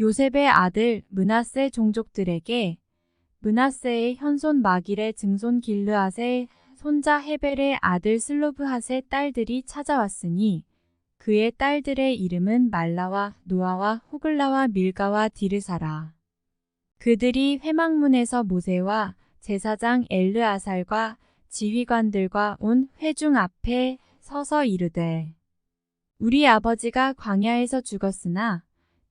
요셉의 아들 문하세 종족들에게 문하세의 현손 마길의 증손 길르앗의 손자 헤벨의 아들 슬로브핫의 딸들이 찾아왔으니 그의 딸들의 이름은 말라와 노아와 호글라와 밀가와 디르사라. 그들이 회막문에서 모세와 제사장 엘르아살과 지휘관들과 온 회중 앞에 서서 이르되 우리 아버지가 광야에서 죽었으나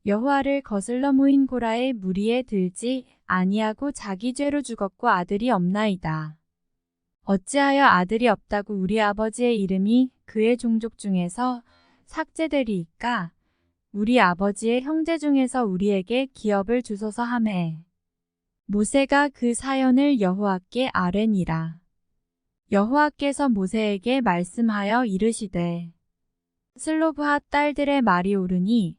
여호와를 거슬러 모인 고라의 무리에 들지 아니하고 자기 죄로 죽었고 아들이 없나이다. 어찌하여 아들이 없다고 우리 아버지의 이름이 그의 종족 중에서 삭제되리이까? 우리 아버지의 형제 중에서 우리에게 기업을 주소서 하매. 모세가 그 사연을 여호와께 아뢰니라. 여호와께서 모세에게 말씀하여 이르시되 슬로브핫 딸들의 말이 옳으니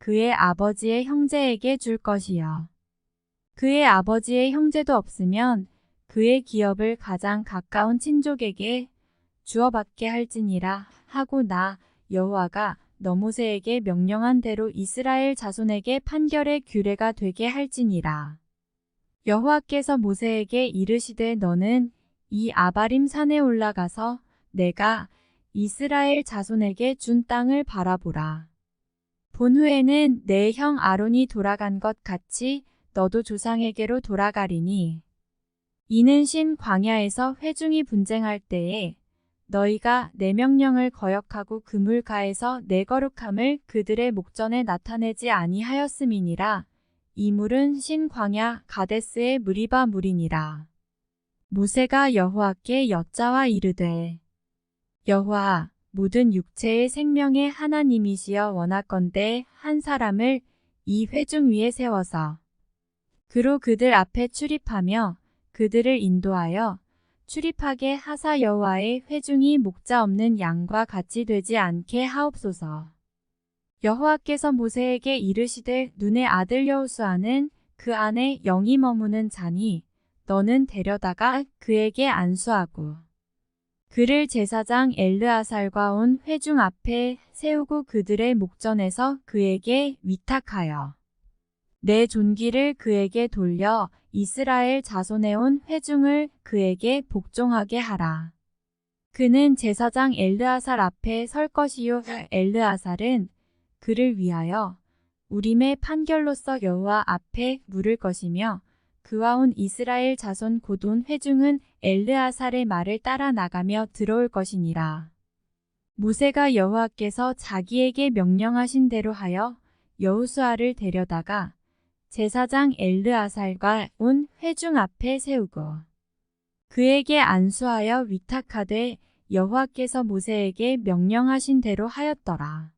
그의 아버지의 형제에게 줄 것이요. 그의 아버지의 형제도 없으면 그의 기업을 가장 가까운 친족에게 주어받게 할지니라 하고 나 여호와가 너모세에게 명령한 대로 이스라엘 자손에게 판결의 규례가 되게 할지니라. 여호와께서 모세에게 이르시되 너는 이 아바림 산에 올라가서 내가 이스라엘 자손에게 준 땅을 바라보라. 본후에는 내 형 아론이 돌아간 것 같이 너도 조상에게로 돌아가리니. 이는 신 광야에서 회중이 분쟁할 때에 너희가 내 명령을 거역하고 그물가에서 내 거룩함을 그들의 목전에 나타내지 아니하였음이니라. 이 물은 신 광야 가데스의 무리바 물이니라. 모세가 여호와께 여짜와 이르되 여호와 모든 육체의 생명의 하나님이시여 원하건대 한 사람을 이 회중 위에 세워서 그로 그들 앞에 출입하며 그들을 인도하여 출입하게 하사 여호와의 회중이 목자 없는 양과 같이 되지 않게 하옵소서. 여호와께서 모세에게 이르시되 눈의 아들 여호수아는 그 안에 영이 머무는 자니 너는 데려다가 그에게 안수하고 그를 제사장 엘르아살과 온 회중 앞에 세우고 그들의 목전에서 그에게 위탁하여 내 존귀를 그에게 돌려 이스라엘 자손에 온 회중을 그에게 복종하게 하라. 그는 제사장 엘르아살 앞에 설 것이요 엘르아살은 그를 위하여 우림의 판결로서 여호와 앞에 물을 것이며 그와 온 이스라엘 자손 곧온 회중은 엘르아살의 말을 따라 나가며 들어올 것이니라. 모세가 여호와께서 자기에게 명령하신 대로 하여 여호수아를 데려다가 제사장 엘르아살과 온 회중 앞에 세우고 그에게 안수하여 위탁하되 여호와께서 모세에게 명령하신 대로 하였더라.